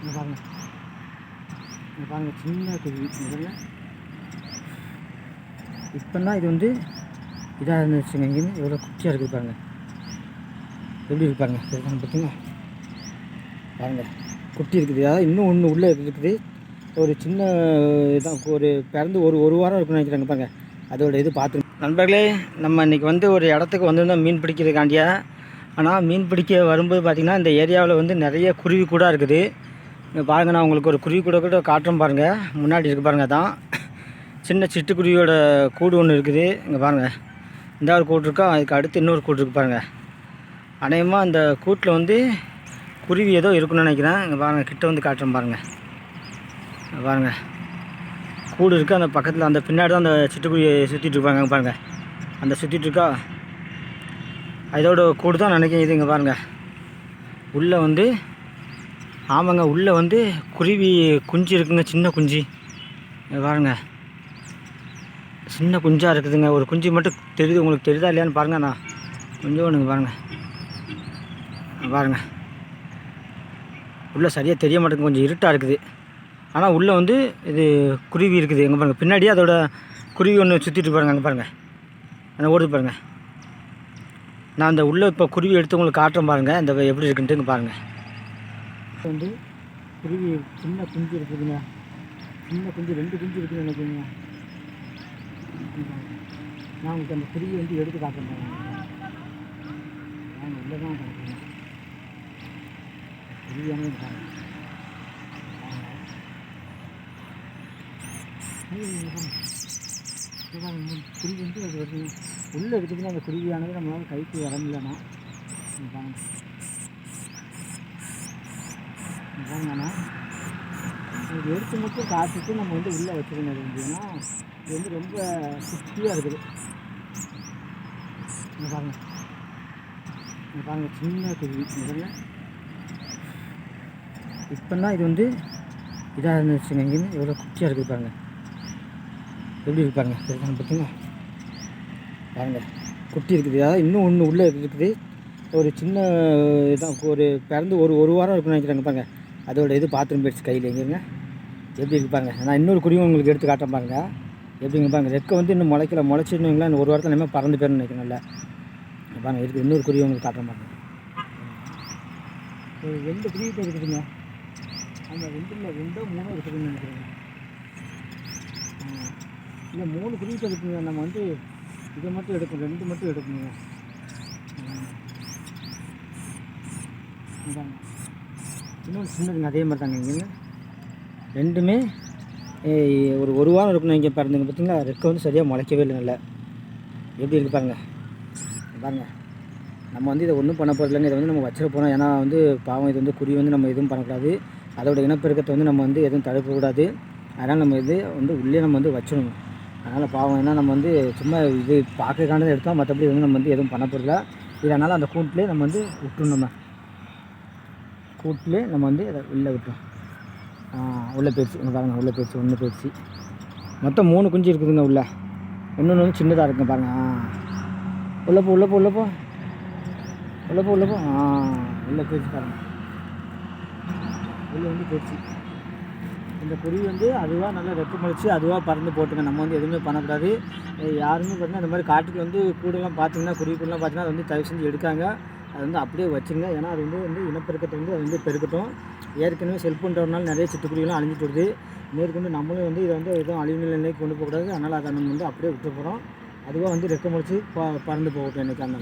இங்கே பாருங்க இங்கே பாருங்கள் சின்ன குருவி முதல்ல இப்போன்னா இது வந்து இதாக இருந்துச்சுங்க இங்கேருந்து எவ்வளோ குச்சியாக இருக்குது பாருங்க எப்படி இருக்கு பாருங்க பார்த்தீங்களா பாருங்க குட்டி இருக்குது அதாவது இன்னும் ஒன்று உள்ளே இருக்குது ஒரு சின்ன இதான் ஒரு பிறந்து ஒரு ஒரு வாரம் இருக்குன்னு நினைக்கிறாங்க பாருங்க அதோட இது பார்த்து நண்பர்களே நம்ம இன்றைக்கி வந்து ஒரு இடத்துக்கு வந்திருந்தோம் மீன் பிடிக்கிறதுக்காண்டியா? ஆனால் மீன் பிடிக்க வரும்போது பார்த்திங்கன்னா இந்த ஏரியாவில் வந்து நிறைய குருவி கூட இருக்குது. இங்கே பாருங்கள் நான் உங்களுக்கு ஒரு குருவி கூட கூட காட்டுறேன் பாருங்கள் முன்னாடி இருக்கு பாருங்கள் தான் சின்ன சிட்டுக்குருவியோட கூடு ஒன்று இருக்குது. இங்கே பாருங்கள் இந்த ஒரு கூட்டு இருக்கா? அதுக்கு அடுத்து இன்னொரு கூட்டு இருக்குது பாருங்கள் அநேகமாக அந்த கூட்டில் வந்து குருவி ஏதோ இருக்குன்னு நினைக்கிறேன். இங்கே பாருங்கள் கிட்ட வந்து காட்டுறேன் பாருங்கள் பாருங்கள் கூடு இருக்குது அந்த பக்கத்தில் அந்த பின்னாடி தான் அந்த சிட்டுக்குருவியை சுற்றிட்டு இருப்பாங்க பாருங்கள் அந்த சுற்றிட்டு இருக்கா? கூடு தான் நினைக்கிறேன் இது இங்கே பாருங்கள் உள்ளே வந்து ஆமாங்க உள்ளே வந்து குருவி குஞ்சு இருக்குங்க சின்ன குஞ்சு. பாருங்க. சின்ன குஞ்சாக இருக்குதுங்க. ஒரு குஞ்சு மட்டும் தெரியுது உங்களுக்கு தெரியுதா இல்லையான்னு பாருங்கண்ணா நான் கொஞ்சம் ஒன்றுங்க பாருங்க. பாருங்கள் பாருங்க. உள்ளே சரியாக தெரிய மாட்டேங்குது கொஞ்சம் இருட்டாக இருக்குது. ஆனால் உள்ளே வந்து இது குருவி இருக்குது. எங்கே பாருங்கள் பின்னாடியே அதோட குருவி ஒன்று சுற்றிட்டு பாருங்கள் அங்கே பாருங்கள் ஆனால் ஓடுது பாருங்கள் நான் அந்த உள்ளே இப்போ குருவி எடுத்து உங்களுக்கு காட்டுறேன் பாருங்கள் இந்த எப்படி இருக்குன்ட்டு இங்கே பாருங்கள் வந்து குருவி சின்ன குஞ்சு இருக்குதுங்க. சின்ன குஞ்சு ரெண்டு குஞ்சு இருக்குதுன்னு நினைக்கிறீங்க? நான் உங்களுக்கு அந்த குருவி வந்து எடுத்து காட்டுறேன். நான் உள்ளே தான் காட்டுறேன். குருவியானது குருவி வந்து அது வருது உள்ளே இருக்குதுன்னா அந்த குருவியானது நம்மளால் கைக்கு வர முடியலண்ணா இது எடுத்து மட்டும் காசுக்கு நம்ம வந்து உள்ளே வச்சுக்கணும் அப்படின்னா இது வந்து ரொம்ப குட்டியாக இருக்குது. இங்க பாருங்க. இங்கே பாருங்க சின்ன குருவி. பாருங்க. இப்போன்னா இது வந்து இதாக இருந்துச்சுங்க. இங்கேருந்து எவ்வளோ குட்டியாக இருக்குது பாருங்க. எப்படி இருக்கு பாருங்க. இருக்காங்க பார்த்தீங்களா? பாருங்க. குட்டி இருக்குது. அதாவது இன்னும் ஒன்று உள்ளே இருக்குது. ஒரு சின்ன இதான் ஒரு பிறந்து ஒரு ஒரு வாரம் இருக்குன்னு நினைக்கிறாங்க பாருங்க. அதோட இது பாத்ரூம் போயிடுச்சு கையில் எங்கேங்க? எப்படி இருக்கு பாருங்க. நான் இன்னொரு குடியும் உங்களுக்கு எடுத்து காட்டேன் பாருங்க. எப்படிங்க பாருங்க. ரெக்கை வந்து இன்னும் முளைக்கல முளைச்சிருந்தீங்களா இன்னும் ஒரு வாரத்தில் இனிமேல் பறந்து போயிருந்து நினைக்கணும்ல பாருங்க இருக்குது இன்னொரு குருவி உங்களுக்கு காட்டுறேன் பாருங்க. ஒரு ரெண்டு குருவி இப்போ இருக்குதுங்க. அந்த ரெண்டில் ரெண்டோ மூணோ இருக்குதுன்னு நினைக்கிறேங்க. இல்லை மூணு குருவி இருக்குங்க நம்ம வந்து இதை மட்டும் எடுக்கணும் ரெண்டு மட்டும் எடுக்கணுங்க. இதாங்க இன்னொன்று சின்னதுங்க அதே மாதிரி தாங்க இங்கே ரெண்டுமே ஒரு ஒரு வாரம் இருக்கணும் இங்கே பாருங்க பார்த்தீங்களா ரெக்கை வந்து சரியாக முளைக்கவே இல்லை. நல்லா எப்படி இருக்கு பாருங்க. பாருங்க. நம்ம வந்து இதை ஒன்றும் பண்ண போகிறதில்லைங்க இதை வந்து நம்ம வச்சிட போகிறோம் ஏன்னா வந்து பாவம் இது வந்து குருவி வந்து நம்ம எதுவும் பண்ணக்கூடாது. அதோட இனப்பெருக்கத்தை வந்து நம்ம வந்து எதுவும் தடுக்கக்கூடாது. அதனால் நம்ம இது வந்து உள்ளே நம்ம வந்து வச்சிடணும். அதனால் பாவம் ஏன்னா நம்ம வந்து சும்மா இது பார்க்கறதுக்கானதை எடுத்தோம் மற்றபடி வந்து நம்ம வந்து எதுவும் பண்ண போகிறதில்ல இதனால் அந்த கூட்டிலே நம்ம வந்து விட்டுணும் நம்ம கூட்டிலே நம்ம வந்து அதை உள்ளே விட்டோம் ஆ, உள்ளே போயிடுச்சு. இங்கே பாருங்கள் உள்ளே போயிடுச்சு ஒன்று போயிடுச்சு. மொத்தம் மூணு குஞ்சு இருக்குதுங்க உள்ள. இன்னொன்று வந்து சின்னதாக இருக்குங்க பாருங்க. ஆ. உள்ளே போ உள்ளே போ உள்ளே போ. உள்ளே போ உள்ளே போ. ஆ உள்ளே போயிடுச்சு பாருங்க. உள்ளே வந்து போயிடுச்சு. இந்த குருவி வந்து அதுவாக நல்லா ரெப்பு அதுவாக பறந்து போட்டுங்க. நம்ம வந்து எதுவுமே பண்ணக்கூடாது. யாருமே பார்த்தீங்கன்னா இந்த மாதிரி காட்டுக்கு வந்து கூடெல்லாம் பார்த்தீங்கன்னா குருவி கூடலாம் பார்த்தீங்கன்னா அது வந்து தயவு செஞ்சு எடுக்காங்க. அது வந்து அப்படியே வச்சுங்க ஏன்னா அது வந்து வந்து இனப்பெருக்கத்தை வந்து அது வந்து பெருக்கட்டும். ஏற்கனவே செல்ஃபோன்றதுனால நிறைய சிட்டுக்குருவிலாம் அழிஞ்சிட்டு வருது. மேற்கொண்டு நம்மளும் வந்து இதை வந்து எதுவும் அழிவு நிலைக்கு கொண்டு போகக்கூடாது. அதனால் அதை நம்ம வந்து அப்படியே விட்டு போகிறோம் அதுவாக வந்து ரெக்க ப பறந்து போகட்டும் எனக்கு அந்த